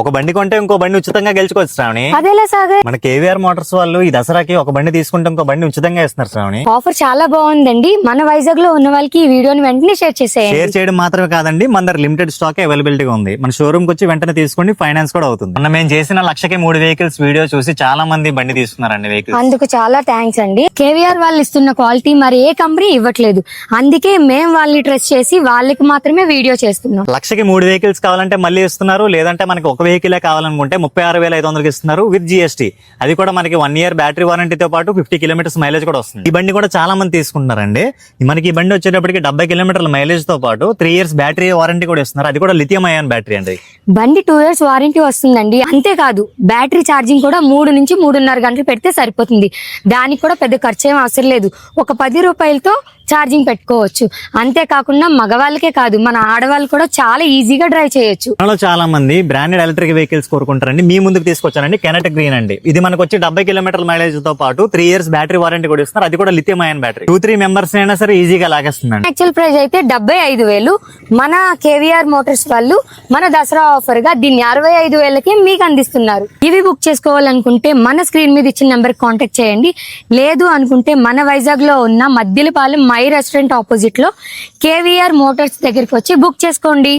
ఒక బండి కొంటే ఇంకో బండి ఉచితంగా గెలుచుకోవచ్చు శ్రావణి. అదేలా సాగర్? మన కేవీఆర్ మోటార్స్ వాళ్ళు ఈ దసరాకి ఒక బండి తీసుకుంటే ఇంకో బండి ఉచితంగా ఇస్తున్నారు శ్రావణి. ఆఫర్ చాలా బాగుందండి. మన వైజాగ్లో ఉన్న వాళ్ళకి ఈ వీడియోని వెంటనే షేర్ చేసేయండి. షేర్ చేయడం మాత్రమే కాదండి మన దగ్గర లిమిటెడ్ స్టాక్ అవైలబిలిటీగా ఉంది. మన షోరూమ్కి వచ్చి వెంటనే తీసుకోండి ఫైనాన్స్ కూడా అవుతుంది. మొన్న మేము చేసిన లక్షకి మూడు వెహికల్స్ వీడియో చూసి చాలా మంది బండి తీసుకున్నారండి వెహికల్స్. అందుకు చాలా థ్యాంక్స్ అండి. కేవీఆర్ వాళ్ళు ఇస్తున్న క్వాలిటీ మరి ఏ కంపెనీ ఇవ్వట్లేదు. అందుకే మేము వాళ్ళని ట్రస్ట్ చేసి వాళ్ళకి మాత్రమే వీడియో చేస్తున్నాం. లక్షకి మూడు వెహికల్స్ కావాలంటే మళ్ళీ ఇస్తున్నారు లేదంటే మనకి ఒక వెహికలే కావాలనుకుంటే ముప్పై ఆరు వేల ఐదు వందలకి ఇస్తున్నారు విత్ జిఎస్టీ అది కూడా మనకి వన్ ఇయర్ బ్యాటరీ వారంటీతో పాటు ఫిఫ్టీ కిలోమీటర్స్ మైలేజ్ కూడా వస్తుంది. ఈ బండి కూడా చాలా మంది తీసుకుంటున్నారండి. మనకి ఈ బండి వచ్చేటప్పటికి డెబ్బై కిలోమీటర్ల మైలేజ్తో పాటు త్రీ ఇయర్స్ బ్యాటరీ వారంటీ కూడా ఇస్తున్నారు. అది కూడా లిథియం అయాన్ బ్యాటరీ అండి. బండి టూ ఇయర్స్ వారంటీ వస్తుందండి. అంతేకాదు బ్యాటరీ ఛార్జింగ్ కూడా మూడు నుంచి మూడున్నర గంటలు పెడితే సరిపోతుంది. దానికి కూడా పెద్ద ఖర్చు ఏం అవసరం లేదు. ఒక పది రూపాయలతో ఛార్జింగ్ పెట్టుకోవచ్చు. అంతేకాకుండా మగవాళ్ళకే కాదు మన ఆడవాళ్ళు కూడా చాలా ఈజీగా డ్రైవ్ చేయొచ్చు. మనలో చాలా మంది బ్రాండెడ్ ఎలక్ట్రిక్ వెహికల్స్ కోరుకుంటారండి మీ ముందుకు తీసుకొచ్చానండి కెనట గ్రీన్ అండి. ఇది మనకు వచ్చి డెబ్బై కిలోమీటర్ల మైలేజ్తో పాటు త్రీ ఇయర్స్ బ్యాటరీ వారంటీ కూడా ఇస్తున్నారు. అది కూడా lithium ion battery two three members అయినా సరే ఈజీగా లాగేస్తుందండి. యాక్చువల్ ప్రైస్ అయితే డెబ్బై ఐదు వేలు. మన కేవీఆర్ మోటార్స్ వాళ్ళు మన దసరా ఆఫర్గా దీన్ని అరవై ఐదు వేలకి మీకు అందిస్తున్నారు. ఇవి బుక్ చేసుకోవాలనుకుంటే మన స్క్రీన్ మీద ఇచ్చిన నెంబర్ కాంటాక్ట్ చేయండి. లేదు అనుకుంటే మన వైజాగ్లో ఉన్న మద్దిలపాలెం మై రెస్టారెంట్ ఆపోజిట్లో కేవీఆర్ మోటార్స్ దగ్గరికి వచ్చి బుక్ చేసుకోండి.